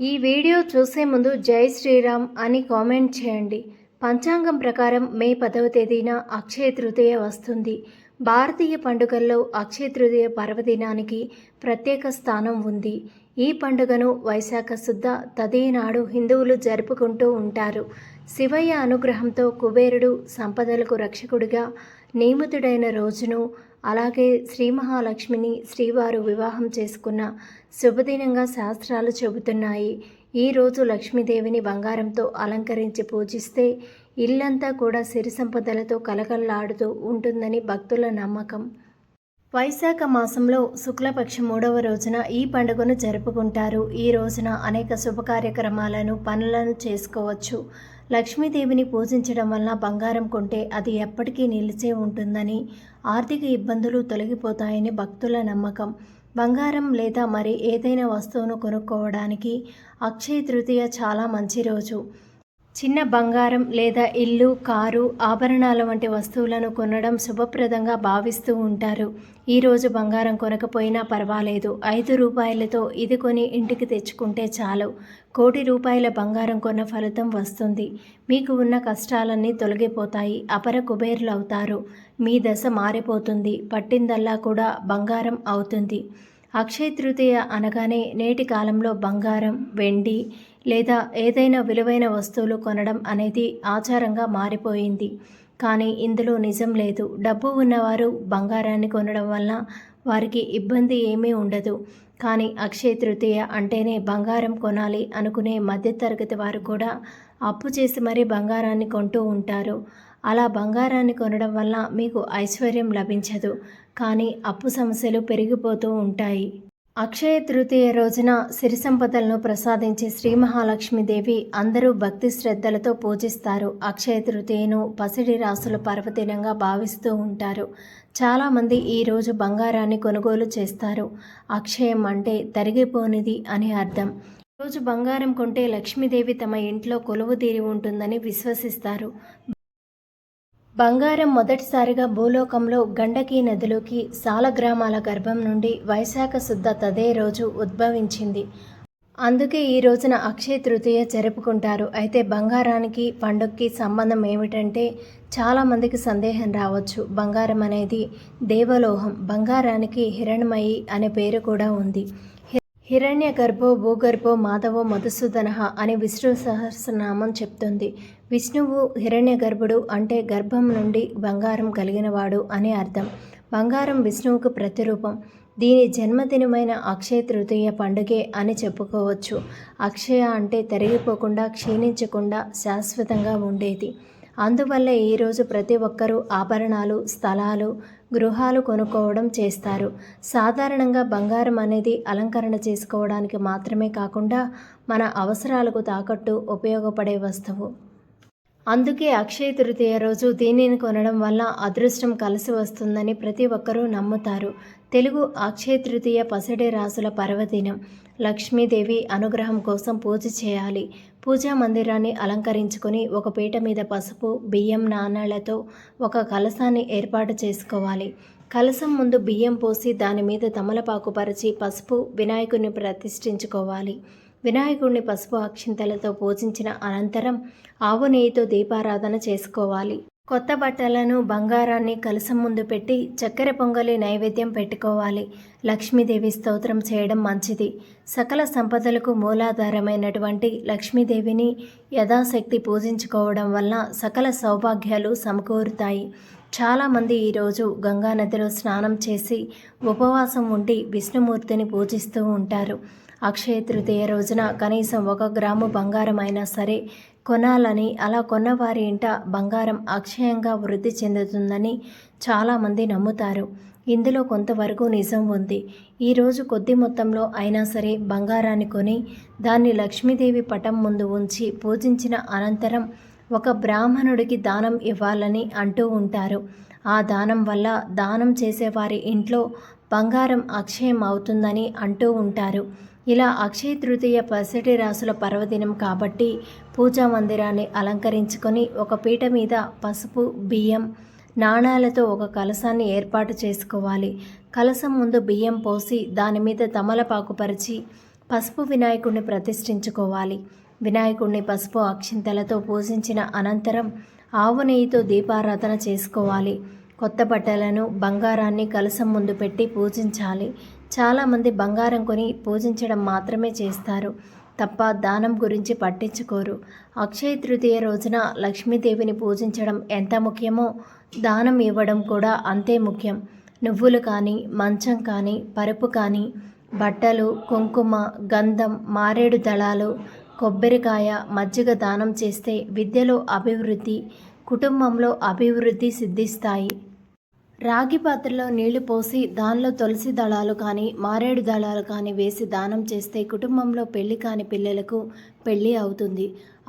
ఈ వీడియో చూసే ముందు జై శ్రీరామ్ అని కామెంట్ చేయండి. పంచాంగం ప్రకారం మే పదవ తేదీన అక్షయ తృతీయ వస్తుంది. భారతీయ పండుగల్లో అక్షయ తృతీయ పర్వదినానికి ప్రత్యేక స్థానం ఉంది. ఈ పండుగను వైశాఖ శుద్ధ తదేనాడు హిందువులు జరుపుకుంటూ ఉంటారు. శివయ్య అనుగ్రహంతో కుబేరుడు సంపదలకు రక్షకుడిగా నియమితుడైన రోజును అలాగే శ్రీ మహాలక్ష్మిని శ్రీవారు వివాహం చేసుకున్న శుభదినంగా శాస్త్రాలు చెబుతున్నాయి. ఈ రోజు లక్ష్మీదేవిని బంగారంతో అలంకరించి పూజిస్తే ఇల్లంతా కూడా సిరి సంపదలతో కలకల్లాడుతూ ఉంటుందని భక్తుల నమ్మకం. వైశాఖ మాసంలో శుక్లపక్ష మూడవ రోజున ఈ పండుగను జరుపుకుంటారు. ఈ రోజున అనేక శుభ కార్యక్రమాలను పనులను చేసుకోవచ్చు. లక్ష్మీదేవిని పూజించడం వల్ల బంగారం కొంటే అది ఎప్పటికీ నిలిచే ఉంటుందని ఆర్థిక ఇబ్బందులు తొలగిపోతాయని భక్తుల నమ్మకం. బంగారం లేదా మరి ఏదైనా వస్తువును కొనుక్కోవడానికి అక్షయ తృతీయ చాలా మంచి రోజు. చిన్న బంగారం లేదా ఇల్లు కారు ఆభరణాల వంటి వస్తువులను కొనడం శుభప్రదంగా భావిస్తూ ఉంటారు. ఈరోజు బంగారం కొనకపోయినా పర్వాలేదు. ఐదు రూపాయలతో ఇది కొని ఇంటికి తెచ్చుకుంటే చాలు. కోటి రూపాయల బంగారం కొన్న ఫలితం వస్తుంది. మీకు ఉన్న కష్టాలన్నీ తొలగిపోతాయి. అపర కుబేరులు అవుతారు. మీ దశ మారిపోతుంది. పట్టిందల్లా కూడా బంగారం అవుతుంది. అక్షయ తృతీయ అనగానే నేటి కాలంలో బంగారం వెండి లేదా ఏదైనా విలువైన వస్తువులు కొనడం అనేది ఆచారంగా మారిపోయింది. కానీ ఇందులో నిజం లేదు. డబ్బు ఉన్నవారు బంగారాన్ని కొనడం వల్ల వారికి ఇబ్బంది ఏమీ ఉండదు. కానీ అక్షయ తృతీయ అంటేనే బంగారం కొనాలి అనుకునే మధ్యతరగతి వారు కూడా అప్పు చేసి మరీ బంగారాన్ని కొంటూ ఉంటారు. అలా బంగారాన్ని కొనడం వల్ల మీకు ఐశ్వర్యం లభించదు. కానీ అప్పు సమస్యలు పెరిగిపోతూ ఉంటాయి. అక్షయ తృతీయ రోజున సిరి సంపదలను ప్రసాదించే శ్రీ మహాలక్ష్మీదేవి అందరూ భక్తి శ్రద్ధలతో పూజిస్తారు. అక్షయ తృతీయను పసిడి రాసుల పర్వదినంగా భావిస్తూ ఉంటారు. చాలామంది ఈరోజు బంగారాన్ని కొనుగోలు చేస్తారు. అక్షయం అంటే తరిగిపోనిది అని అర్థం. రోజు బంగారం కొంటే లక్ష్మీదేవి తమ ఇంట్లో కొలువు తీరి ఉంటుందని విశ్వసిస్తారు. బంగారం మొదటిసారిగా భూలోకంలో గండకీ నదిలోకి సాలగ్రామాల గర్భం నుండి వైశాఖ శుద్ధ తదే రోజు ఉద్భవించింది. అందుకే ఈ రోజున అక్షయ తృతీయ జరుపుకుంటారు. అయితే బంగారానికి పండుగకి సంబంధం ఏమిటంటే చాలామందికి సందేహం రావచ్చు. బంగారం అనేది దేవలోహం బంగారానికి హిరణ్మయి అనే పేరు కూడా ఉంది. హిరణ్య గర్భో భూగర్భో మాధవో మధుసూదన అని విష్ణు సహస్రనామం చెప్తుంది. విష్ణువు హిరణ్య గర్భుడు అంటే గర్భం నుండి బంగారం కలిగినవాడు అని అర్థం. బంగారం విష్ణువుకు ప్రతిరూపం. దీని జన్మదినమైన అక్షయ తృతీయ పండుగే అని చెప్పుకోవచ్చు. అక్షయ అంటే తరిగిపోకుండా క్షీణించకుండా శాశ్వతంగా ఉండేది. అందువల్ల ఈరోజు ప్రతి ఒక్కరూ ఆభరణాలు స్థలాలు గృహాలు కొనుక్కోవడం చేస్తారు. సాధారణంగా బంగారం అనేది అలంకరణ చేసుకోవడానికి మాత్రమే కాకుండా మన అవసరాలకు తాకట్టు ఉపయోగపడే వస్తువు. అందుకే అక్షయ తృతీయ రోజు దీనిని కొనడం వల్ల అదృష్టం కలిసి వస్తుందని ప్రతి ఒక్కరూ నమ్ముతారు. తెలుగు అక్షయ తృతీయ పసిడి రాసుల పర్వదినం. లక్ష్మీదేవి అనుగ్రహం కోసం పూజ చేయాలి. పూజా మందిరాన్ని అలంకరించుకొని ఒక పీట మీద పసుపు బియ్యం నాణాలతో ఒక కలసాన్ని ఏర్పాటు చేసుకోవాలి. కలసం ముందు బియ్యం పోసి దాని మీద తమలపాకు పరిచి పసుపు వినాయకుని ప్రతిష్ఠించుకోవాలి. వినాయకుడిని పసుపు అక్షింతలతో పూజించిన అనంతరం ఆవు నెయ్యితో దీపారాధన చేసుకోవాలి. కొత్త బట్టలను బంగారాన్ని కలసం ముందు పెట్టి చక్కెర పొంగలి నైవేద్యం పెట్టుకోవాలి. లక్ష్మీదేవి స్తోత్రం చేయడం మంచిది. సకల సంపదలకు మూలాధారమైనటువంటి లక్ష్మీదేవిని యథాశక్తి పూజించుకోవడం వల్ల సకల సౌభాగ్యాలు సమకూరుతాయి. చాలామంది ఈరోజు గంగానదిలో స్నానం చేసి ఉపవాసం ఉండి విష్ణుమూర్తిని పూజిస్తూ ఉంటారు. అక్షయ తృతీయ రోజున కనీసం ఒక గ్రాము బంగారం అయినా సరే కొనాలని అలా కొన్నవారి ఇంట బంగారం అక్షయంగా వృద్ధి చెందుతుందని చాలామంది నమ్ముతారు. ఇందులో కొంతవరకు నిజం ఉంది. ఈరోజు కొద్ది మొత్తంలో అయినా సరే బంగారాన్ని కొని దాన్ని లక్ష్మీదేవి పటం ముందు ఉంచి పూజించిన అనంతరం ఒక బ్రాహ్మణుడికి దానం ఇవ్వాలని అంటూ ఉంటారు. ఆ దానం వల్ల దానం చేసేవారి ఇంట్లో బంగారం అక్షయం అవుతుందని అంటూ ఉంటారు. ఇలా అక్షయ తృతీయ పసిటి రాసుల పర్వదినం కాబట్టి పూజా మందిరాన్ని అలంకరించుకొని ఒక పీట మీద పసుపు బియ్యం నాణాలతో ఒక కలసాన్ని ఏర్పాటు చేసుకోవాలి. కలసం ముందు బియ్యం పోసి దాని మీద తమలపాకు పరిచి పసుపు వినాయకుడిని ప్రతిష్ఠించుకోవాలి. వినాయకుడిని పసుపు అక్షింతలతో పూజించిన అనంతరం ఆవు నెయ్యితో దీపారాధన చేసుకోవాలి. కొత్త బట్టలను బంగారాన్ని కలసం ముందు పెట్టి పూజించాలి. చాలామంది బంగారం కొని పూజించడం మాత్రమే చేస్తారు. తప్ప దానం గురించి పట్టించుకోరు. అక్షయ తృతీయ రోజున లక్ష్మీదేవిని పూజించడం ఎంత ముఖ్యమో దానం ఇవ్వడం కూడా అంతే ముఖ్యం. నువ్వులు కానీ మంచం కానీ పరుపు కానీ బట్టలు కుంకుమ గంధం మారేడు దళాలు కొబ్బరికాయ మజ్జిగ దానం చేస్తే విద్యలో అభివృద్ధి కుటుంబంలో అభివృద్ధి సిద్ధిస్తాయి. రాగి పాత్రలో నీళ్ళు పోసి దానిలో తులసి దళాలు కానీ మారేడు దళాలు కానీ వేసి దానం చేస్తే కుటుంబంలో పెళ్ళి కాని పిల్లలకు పెళ్ళి అవుతుంది.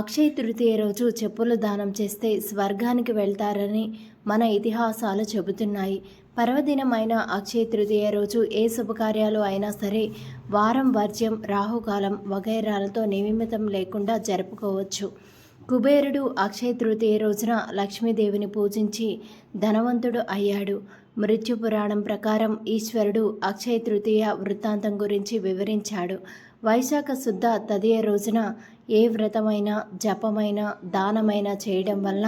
అక్షయ తృతీయ రోజు చెప్పులు దానం చేస్తే స్వర్గానికి వెళ్తారని మన ఇతిహాసాలు చెబుతున్నాయి. పర్వదినమైన అక్షయ తృతీయ రోజు ఏ శుభకార్యాలు అయినా సరే వారం వర్జ్యం రాహుకాలం వగైరాలతో నియమితం లేకుండా జరుపుకోవచ్చు. కుబేరుడు అక్షయ తృతీయ రోజున లక్ష్మీదేవిని పూజించి ధనవంతుడు అయ్యాడు. మృత్యు పురాణం ప్రకారం ఈశ్వరుడు అక్షయ తృతీయ వృత్తాంతం గురించి వివరించాడు. వైశాఖ శుద్ధ తదియ రోజున ఏ వ్రతమైనా జపమైనా దానమైనా చేయడం వల్ల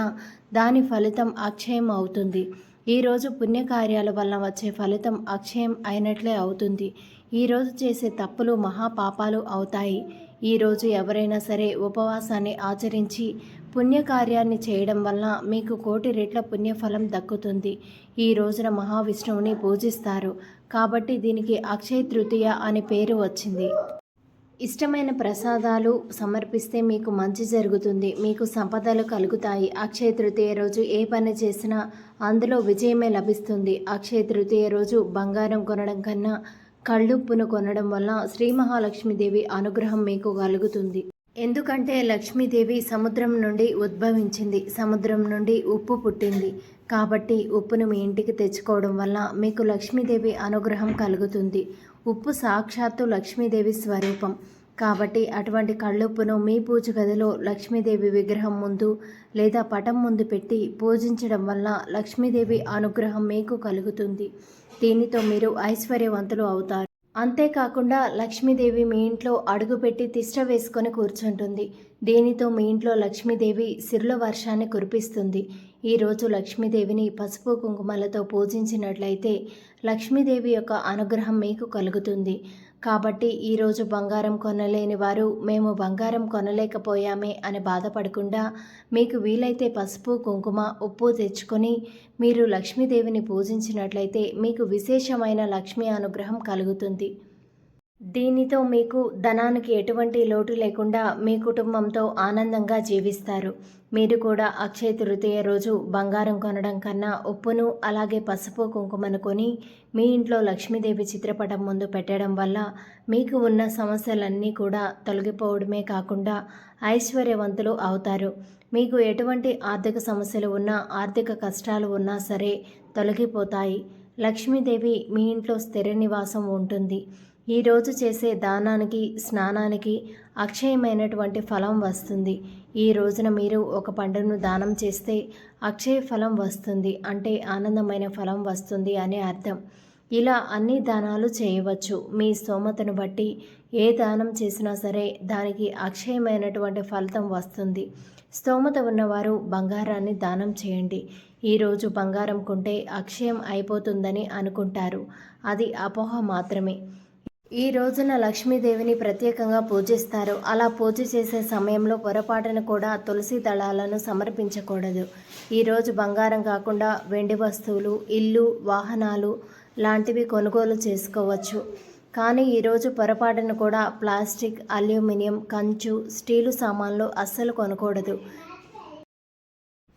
దాని ఫలితం అక్షయం అవుతుంది. ఈరోజు పుణ్యకార్యాల వల్ల వచ్చే ఫలితం అక్షయం అయినట్లే అవుతుంది. ఈరోజు చేసే తప్పులు మహాపాపాలు అవుతాయి. ఈరోజు ఎవరైనా సరే ఉపవాసాన్ని ఆచరించి పుణ్యకార్యాన్ని చేయడం వల్ల మీకు కోటి రెట్ల పుణ్యఫలం దక్కుతుంది. ఈ రోజున మహావిష్ణువుని పూజిస్తారు. కాబట్టి దీనికి అక్షయ తృతీయ అనే పేరు వచ్చింది. ఇష్టమైన ప్రసాదాలు సమర్పిస్తే మీకు మంచి జరుగుతుంది. మీకు సంపదలు కలుగుతాయి. అక్షయ తృతీయ రోజు ఏ పని చేసినా అందులో విజయమే లభిస్తుంది. అక్షయ తృతీయ రోజు బంగారం కొనడం కన్నా కళ్ళుప్పును కొనడం వల్ల శ్రీ మహాలక్ష్మీదేవి అనుగ్రహం మీకు కలుగుతుంది. ఎందుకంటే లక్ష్మీదేవి సముద్రం నుండి ఉద్భవించింది. సముద్రం నుండి ఉప్పు పుట్టింది. కాబట్టి ఉప్పును మీ ఇంటికి తెచ్చుకోవడం వల్ల మీకు లక్ష్మీదేవి అనుగ్రహం కలుగుతుంది. ఉప్పు సాక్షాత్తు లక్ష్మీదేవి స్వరూపం. కాబట్టి అటువంటి కళ్ళుప్పును మీ పూజ గదిలో లక్ష్మీదేవి విగ్రహం ముందు లేదా పటం ముందు పెట్టి పూజించడం వల్ల లక్ష్మీదేవి అనుగ్రహం మీకు కలుగుతుంది. దీనితో మీరు ఐశ్వర్యవంతులు అవుతారు. అంతేకాకుండా లక్ష్మీదేవి మీ ఇంట్లో అడుగుపెట్టి తిష్ట వేసుకొని కూర్చుంటుంది. దీనితో మీ ఇంట్లో లక్ష్మీదేవి సిరుల వర్షాన్ని కురిపిస్తుంది. ఈరోజు లక్ష్మీదేవిని పసుపు కుంకుమలతో పూజించినట్లయితే లక్ష్మీదేవి యొక్క అనుగ్రహం మీకు కలుగుతుంది. కాబట్టి ఈరోజు బంగారం కొనలేని వారు మేము బంగారం కొనలేకపోయామే అని బాధపడకుండా మీకు వీలైతే పసుపు కుంకుమ ఉప్పు తెచ్చుకొని మీరు లక్ష్మీదేవిని పూజించినట్లయితే మీకు విశేషమైన లక్ష్మీ అనుగ్రహం కలుగుతుంది. దీనితో మీకు ధనానికి ఎటువంటి లోటు లేకుండా మీ కుటుంబంతో ఆనందంగా జీవిస్తారు. మీరు కూడా అక్షయ తృతీయ రోజు బంగారం కొనడం కన్నా ఉప్పును అలాగే పసుపు కుంకుమను కొని మీ ఇంట్లో లక్ష్మీదేవి చిత్రపటం ముందు పెట్టడం వల్ల మీకు ఉన్న సమస్యలన్నీ కూడా తొలగిపోవడమే కాకుండా ఐశ్వర్యవంతులు అవుతారు. మీకు ఎటువంటి ఆర్థిక సమస్యలు ఉన్నా ఆర్థిక కష్టాలు ఉన్నా సరే తొలగిపోతాయి. లక్ష్మీదేవి మీ ఇంట్లో స్థిర నివాసం ఉంటుంది. ఈరోజు చేసే దానానికి స్నానానికి అక్షయమైనటువంటి ఫలం వస్తుంది. ఈ రోజున మీరు ఒక పండును దానం చేస్తే అక్షయ ఫలం వస్తుంది అంటే ఆనందమైన ఫలం వస్తుంది అని అర్థం. ఇలా అన్ని దానాలు చేయవచ్చు. మీ స్తోమతను బట్టి ఏ దానం చేసినా సరే దానికి అక్షయమైనటువంటి ఫలితం వస్తుంది. స్తోమత ఉన్నవారు బంగారాన్ని దానం చేయండి. ఈరోజు బంగారం కొంటే అక్షయం అయిపోతుందని అనుకుంటారు. అది అపోహ మాత్రమే. ఈ రోజున లక్ష్మీదేవిని ప్రత్యేకంగా పూజిస్తారు. అలా పూజ చేసే సమయంలో పొరపాటున కూడా తులసి దళాలను సమర్పించకూడదు. ఈరోజు బంగారం కాకుండా వెండి వస్తువులు ఇల్లు వాహనాలు లాంటివి కొనుగోలు చేసుకోవచ్చు. కానీ ఈరోజు పొరపాటున కూడా ప్లాస్టిక్ అల్యూమినియం కంచు స్టీలు సామాన్లు అస్సలు కొనకూడదు.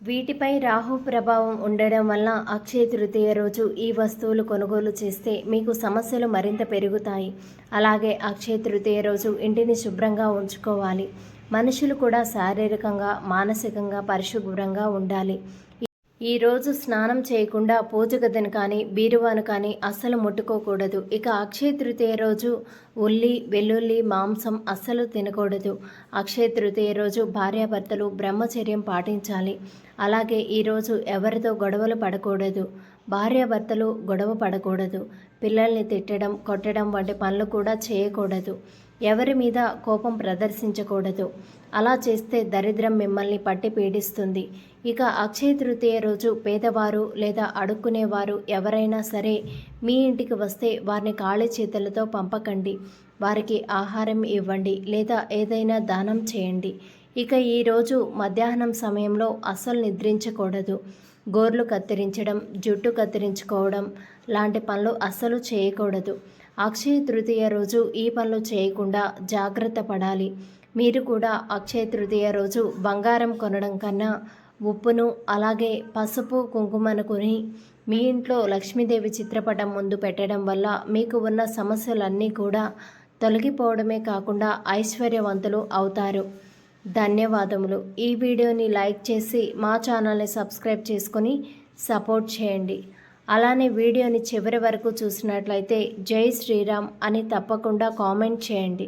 వీటిపై రాహు ప్రభావం ఉండడం వల్ల అక్షయ తృతీయ రోజు ఈ వస్తువులు కొనుగోలు చేస్తే మీకు సమస్యలు మరింత పెరుగుతాయి. అలాగే అక్షయ తృతీయ రోజు ఇంటిని శుభ్రంగా ఉంచుకోవాలి. మనుషులు కూడా శారీరకంగా మానసికంగా పరిశుభ్రంగా ఉండాలి. ఈరోజు స్నానం చేయకుండా పూజ గదిని కానీ బీరువాను కానీ అస్సలు ముట్టుకోకూడదు. ఇక అక్షయ తృతీయ రోజు ఉల్లి వెల్లుల్లి మాంసం అస్సలు తినకూడదు. అక్షయ తృతీయ రోజు భార్యాభర్తలు బ్రహ్మచర్యం పాటించాలి. అలాగే ఈరోజు ఎవరితో గొడవలు పడకూడదు? భార్యాభర్తలు గొడవ పడకూడదు. పిల్లల్ని తిట్టడం కొట్టడం వంటి పనులు కూడా చేయకూడదు. ఎవరి మీద కోపం ప్రదర్శించకూడదు. అలా చేస్తే దరిద్రం మిమ్మల్ని పట్టి పీడిస్తుంది. ఇక అక్షయ తృతీయ రోజు పేదవారు లేదా అడుక్కునేవారు ఎవరైనా సరే మీ ఇంటికి వస్తే వారిని ఖాళీ చేతులతో పంపకండి. వారికి ఆహారం ఇవ్వండి లేదా ఏదైనా దానం చేయండి. ఇక ఈరోజు మధ్యాహ్నం సమయంలో అస్సలు నిద్రించకూడదు. గోర్లు కత్తిరించడం జుట్టు కత్తిరించుకోవడం లాంటి పనులు అస్సలు చేయకూడదు. అక్షయ తృతీయ రోజు ఈ పనులు చేయకుండా జాగ్రత్త పడాలి. మీరు కూడా అక్షయ తృతీయ రోజు బంగారం కొనడం కన్నా ఉప్పును అలాగే పసుపు కుంకుమను కొని మీ ఇంట్లో లక్ష్మీదేవి చిత్రపటం ముందు పెట్టడం వల్ల మీకు ఉన్న సమస్యలన్నీ కూడా తొలగిపోవడమే కాకుండా ఐశ్వర్యవంతులు అవుతారు. ధన్యవాదములు. ఈ వీడియోని లైక్ చేసి మా ఛానల్ని సబ్స్క్రైబ్ చేసుకొని సపోర్ట్ చేయండి. అలానే వీడియోని చివరి వరకు చూసినట్లయితే జై శ్రీరామ్ అని తప్పకుండా కామెంట్ చేయండి.